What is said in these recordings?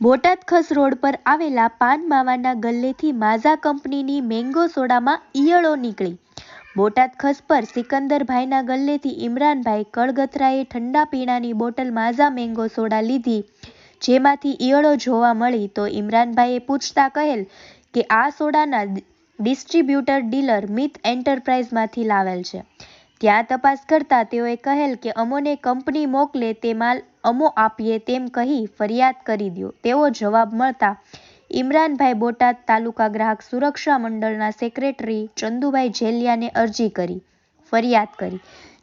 બોટાદ ખસ road પર આવેલા પાન માવાના ગલ્લેથી માઝા કંપનીની મેંગો સોડામાં ઈયળો નીકળી. બોટાદ ખસ પર સિકંદરભાઈના ગલ્લેથી ઇમરાનભાઈ કળગથરાએ ઠંડા પીણાની બોટલ માઝા મેંગો સોડા લીધી. જેમાંથી ઈયળો જોવા મળી તો ઇમરાનભાઈએ પૂછતા કહેલ કે આ સોડાના ડિસ્ટ્રીબ્યુટર ડીલર મિત એન્ટરપ્રાઇઝમાંથી લાવેલ છે. ત્યાં તપાસ કરતા તેઓએ કહેલ કે અમોને કંપની મોકલે તે માલ અમો આપીએ તેમ કહી ફરિયાદ કરી દ્યો. તેવો જવાબ મળતા ઇમરાનભાઈ બોટાદ તાલુકા ગ્રાહક સુરક્ષા મંડળના સેક્રેટરી ચંદુભાઈ જેલિયાને અરજી કરી, ફરિયાદ કરી.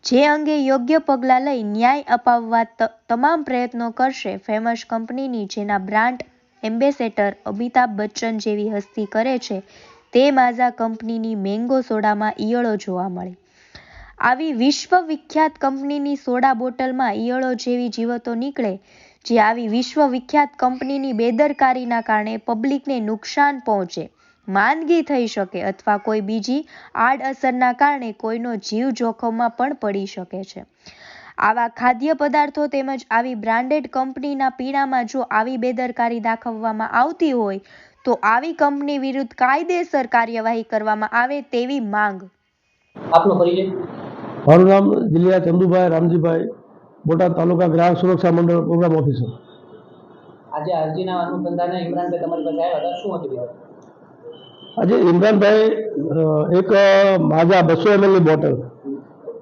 જે અંગે યોગ્ય પગલાં લઈ ન્યાય અપાવવા તમામ પ્રયત્નો કરશે ફેમસ કંપનીની જેના બ્રાન્ડ એમ્બેસેડર અમિતાભ બચ્ચન જેવી હસ્તી કરે છે તે માઝા કંપનીની મેંગો સોડામાં ઈયળો જોવા મળી. આવી વિશ્વ વિખ્યાત કંપનીની સોડા બોટલમાં ઈયળો જેવી જીવતો નીકળે, જે આવી વિશ્વ વિખ્યાત કંપનીની બેદરકારીના કારણે પબ્લિકને નુકસાન પહોંચે, માંદગી થઈ શકે અથવા કોઈ બીજી આડઅસરના કારણે કોઈનો જીવ જોખમમાં પણ પડી શકે છે. આવા ખાદ્ય પદાર્થો તેમજ આવી બ્રાન્ડેડ કંપનીના પીણામાં જો આવી બેદરકારી દાખવવામાં આવતી હોય, તો આવી કંપની વિરુદ્ધ કાયદેસર કાર્યવાહી કરવામાં આવે તેવી માંગ. આપનો પરિચય. મારું નામ જિલ્લા ચંદુભાઈ રામજીભાઈ બોટાદ તાલુકા ગ્રાહક સુરક્ષા મંડળ પ્રોગ્રામ ઓફિસર. આજે અરજીના અનુસંધાને ઇમરાનભાઈ તમારી પાસે આવ્યા હતા. શું હતું આજે ઇમરાનભાઈ એક માજા બસો એમએલની બોટલ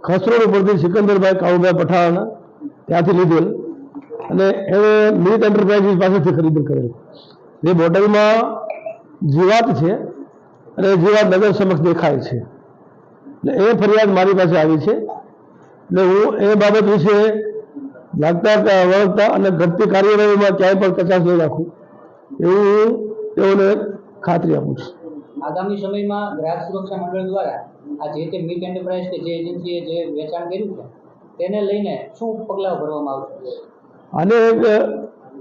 ખસરોડ ઉપરથી સિકંદરભાઈ કાળુભાઈ પઠાણ ત્યાંથી લીધેલ અને એણે મિનિટ એન્ટરપ્રાઇઝીસ પાસેથી ખરીદી કરેલ. એ બોટલમાં જીવાત છે અને જીવાત નગર સમક્ષ દેખાય છે. એટલે એ ફરિયાદ મારી પાસે આવી છે. એટલે હું એ બાબત વિશે લાગતા વળગતા અને ઘટતી કાર્યવાહીમાં ક્યાંય પણ કચાશ નહીં રાખું. એવું હું તેઓને ખાતરી આપું છું. આગામી સમયમાં ગ્રાહક સુરક્ષા મંડળ દ્વારા આ જે તે મિટ એન્ટરપ્રાઇઝ કે જે એજન્સીએ જે વેચાણ કર્યું છે તેને લઈને શું પગલાં ભરવામાં આવશે? અને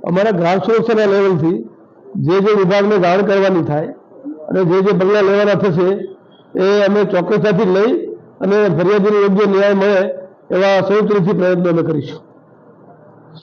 અમારા ગ્રાહક સુરક્ષાના લેવલથી જે જે વિભાગને જાણ કરવાની થાય અને જે જે પગલાં લેવાના થશે એ અમે ચોક્કસતાથી લઈ અને ફરિયાદીને યોગ્ય ન્યાય મળે એવા સંયુક્ત પ્રયત્નો અમે કરીશું.